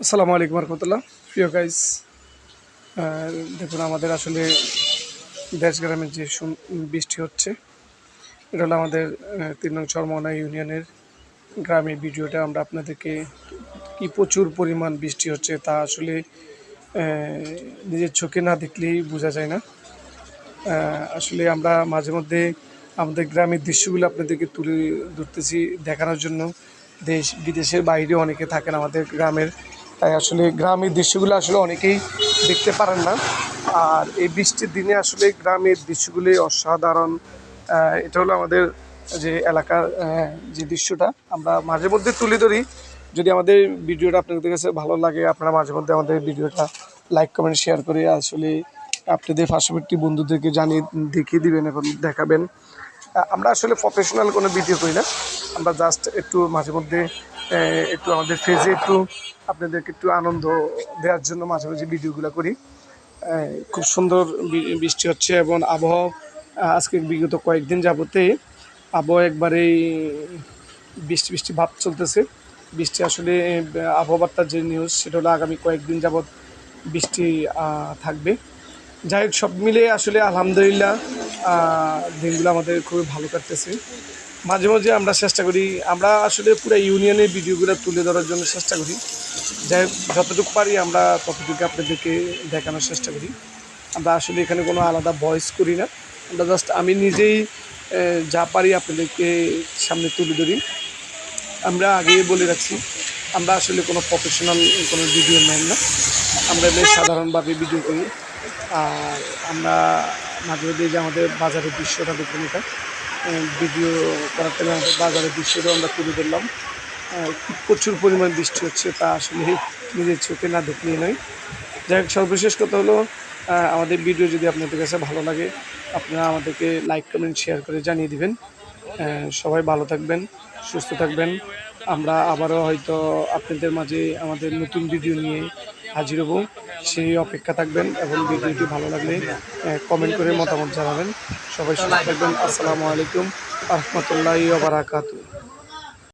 আসসালামু আলাইকুম রহমতুল্লাহ। প্রিয় গাইস দেখুন, আমাদের আসলে দেশ গ্রামের যে বৃষ্টি হচ্ছে, এটা হলো আমাদের তিন নং চরমনা ইউনিয়নের গ্রামের ভিডিওটা আমরা আপনাদেরকে কি প্রচুর পরিমাণ বৃষ্টি হচ্ছে তা আসলে নিজের চোখে না দেখলেই বোঝা যায় না। আসলে আমরা মাঝে মধ্যে আমাদের গ্রামের দৃশ্যগুলো আপনাদেরকে তুলে ধরতেছি দেখানোর জন্য। দেশ বিদেশের বাইরে অনেকে থাকেন আমাদের গ্রামের। আসলে গ্রামের দৃশ্যগুলো আসলে অনেকেই দেখতে পারেন না। আর এই বৃষ্টির দিনে আসলে গ্রামের দৃশ্যগুলি অসাধারণ। এটা হলো আমাদের যে এলাকার যে দৃশ্যটা। আমরা মাঝে মধ্যে তুলে ধরি। যদি আমাদের ভিডিওটা আপনাদের কাছে ভালো লাগে, আপনারা মাঝে মধ্যে আমাদের ভিডিওটা লাইক, কমেন্ট, শেয়ার করে আসলে আপনাদের পার্শ্ববর্তী বন্ধুদেরকে জানিয়ে দেখিয়ে দিবেন এবং দেখাবেন। আমরা আসলে প্রফেশনাল কোনো ভিডিও করি না। আমরা জাস্ট একটু মাঝে মধ্যে একটু আমাদের ফেজে একটু আপনাদেরকে একটু আনন্দ দেওয়ার জন্য মাঝে মাঝে ভিডিওগুলো করি। খুব সুন্দর বৃষ্টি হচ্ছে এবং আবহাওয়া আজকে বিগত কয়েকদিন যাবতে আবহাওয়া একবারেই বৃষ্টি বৃষ্টি ভাব চলতেছে। বৃষ্টি আসলে আহ, আবহাওয়ার যে নিউজ সেটা হলো আগামী কয়েকদিন যাবৎ বৃষ্টি থাকবে। যাই হোক সব মিলে আসলে আলহামদুলিল্লাহ দিনগুলো আমাদের খুবই ভালো কাটতেছে। মাঝে মাঝে আমরা চেষ্টা করি আমরা আসলে পুরো ইউনিয়নের ভিডিওগুলো তুলে ধরার জন্য চেষ্টা করি। যাই যতটুকু পারি আমরা ততটুকু আপনাদেরকে দেখানোর চেষ্টা করি। আমরা আসলে এখানে কোনো আলাদা ভয়েস করি না। আমরা জাস্ট আমি নিজেই যা পারি আপনাদেরকে সামনে তুলে ধরি। আমরা আগে বলে রাখছি আমরা আসলে কোনো প্রফেশনাল কোনো ভিডিও ম্যান না। আমরা বেশ সাধারণভাবে ভিডিও করি। আর আমরা মাঝে মাঝে যে আমাদের বাজারের দৃশ্যটা দেখুন এটা। ভিডিও করার টাইমে আমাদের বাজারের দৃশ্যটা আমরা তুলে ধরলাম। প্রচুর পরিমাণ বৃষ্টি হচ্ছে, তা আসলে নিজের চোখে না দেখলেই নয়। যাই হোক, সর্বশেষ কথা হলো আমাদের ভিডিও যদি আপনাদের কাছে ভালো লাগে, আপনারা আমাদেরকে লাইক, কমেন্ট, শেয়ার করে জানিয়ে দিবেন। সবাই ভালো থাকবেন, সুস্থ থাকবেন। আমরা আবারও হয়তো আপনাদের মাঝে আমাদের নতুন ভিডিও নিয়ে হাজির হব। সেই অপেক্ষা থাকবেন এবং ভিডিওটি ভালো লাগলে কমেন্ট করে মতামত জানাবেন। সবাই সুস্থ থাকবেন। আসসালামু আলাইকুম রহমতুল্লাহ বারাকাতু